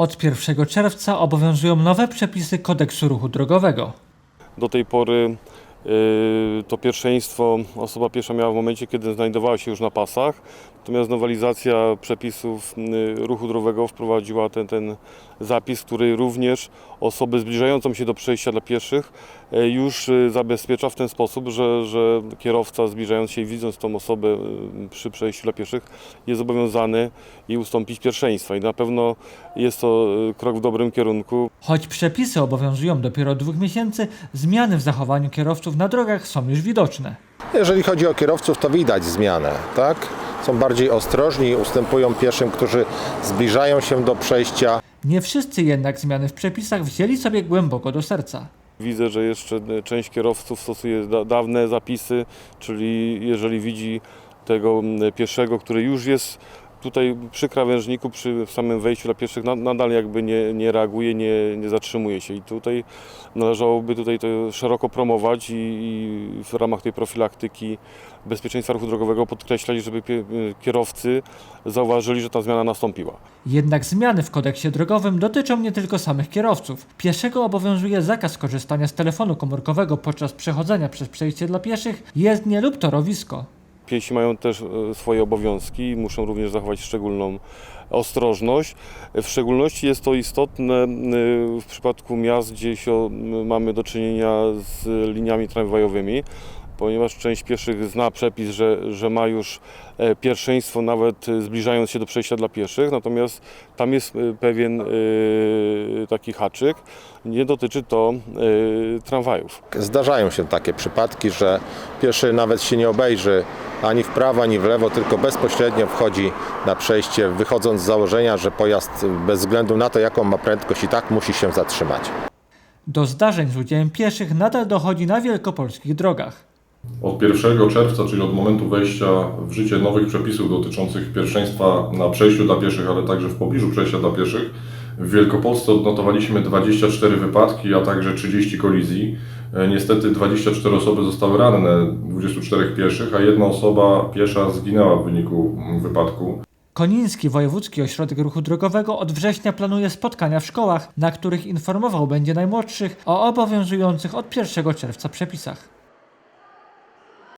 Od 1 czerwca obowiązują nowe przepisy kodeksu ruchu drogowego. Do tej pory y, to pierwszeństwo osoba piesza miała w momencie, kiedy znajdowała się już na pasach. Natomiast nowelizacja przepisów y, ruchu drogowego wprowadziła ten, ten zapis, który również osobę zbliżającą się do przejścia dla pieszych już y, zabezpiecza w ten sposób, że, że kierowca zbliżając się i widząc tą osobę y, przy przejściu dla pieszych jest zobowiązany jej ustąpić pierwszeństwa. I na pewno jest to krok w dobrym kierunku. Choć przepisy obowiązują dopiero od dwóch miesięcy, zmiany w zachowaniu kierowców na drogach są już widoczne. Jeżeli chodzi o kierowców, to widać zmianę, tak? Są bardziej ostrożni, ustępują pieszym, którzy zbliżają się do przejścia. Nie wszyscy jednak zmiany w przepisach wzięli sobie głęboko do serca. Widzę, że jeszcze część kierowców stosuje da- dawne zapisy, czyli jeżeli widzi tego m, pieszego, który już jest tutaj przy krawężniku, przy samym wejściu dla pieszych, na- nadal jakby nie, nie reaguje, nie, nie zatrzymuje się. I tutaj należałoby tutaj to szeroko promować i, i w ramach tej profilaktyki bezpieczeństwa ruchu drogowego podkreślać, żeby kierowcy zauważyli, że ta zmiana nastąpiła. Jednak zmiany w kodeksie drogowym dotyczą nie tylko samych kierowców. Pieszego obowiązuje zakaz korzystania z telefonu komórkowego podczas przechodzenia przez przejście dla pieszych, jezdnię lub torowisko. Piesi mają też e, swoje obowiązki i muszą również zachować szczególną ostrożność. W szczególności jest to istotne w przypadku miast, gdzie się mamy do czynienia z liniami tramwajowymi, ponieważ część pieszych zna przepis, że, że ma już e, pierwszeństwo nawet e, zbliżając się do przejścia dla pieszych, natomiast tam jest pewien taki haczyk. Nie dotyczy to tramwajów. Zdarzają się takie przypadki, że pieszy nawet się nie obejrzy ani w prawo, ani w lewo, tylko bezpośrednio wchodzi na przejście, wychodząc z założenia, że pojazd bez względu na to, jaką ma prędkość i tak musi się zatrzymać. Do zdarzeń z udziałem pieszych nadal dochodzi na wielkopolskich drogach. Od 1 czerwca, czyli od momentu wejścia w życie nowych przepisów dotyczących pierwszeństwa na przejściu dla pieszych, ale także w pobliżu przejścia dla pieszych, w Wielkopolsce odnotowaliśmy 24 wypadki, a także 30 kolizji. E, Niestety 24 osoby zostały ranne, 24 pieszych, a jedna osoba piesza zginęła w wyniku mm, wypadku. Koniński Wojewódzki Ośrodek Ruchu Drogowego od września planuje spotkania w szkołach, na których informował będzie najmłodszych o obowiązujących od 1 czerwca przepisach.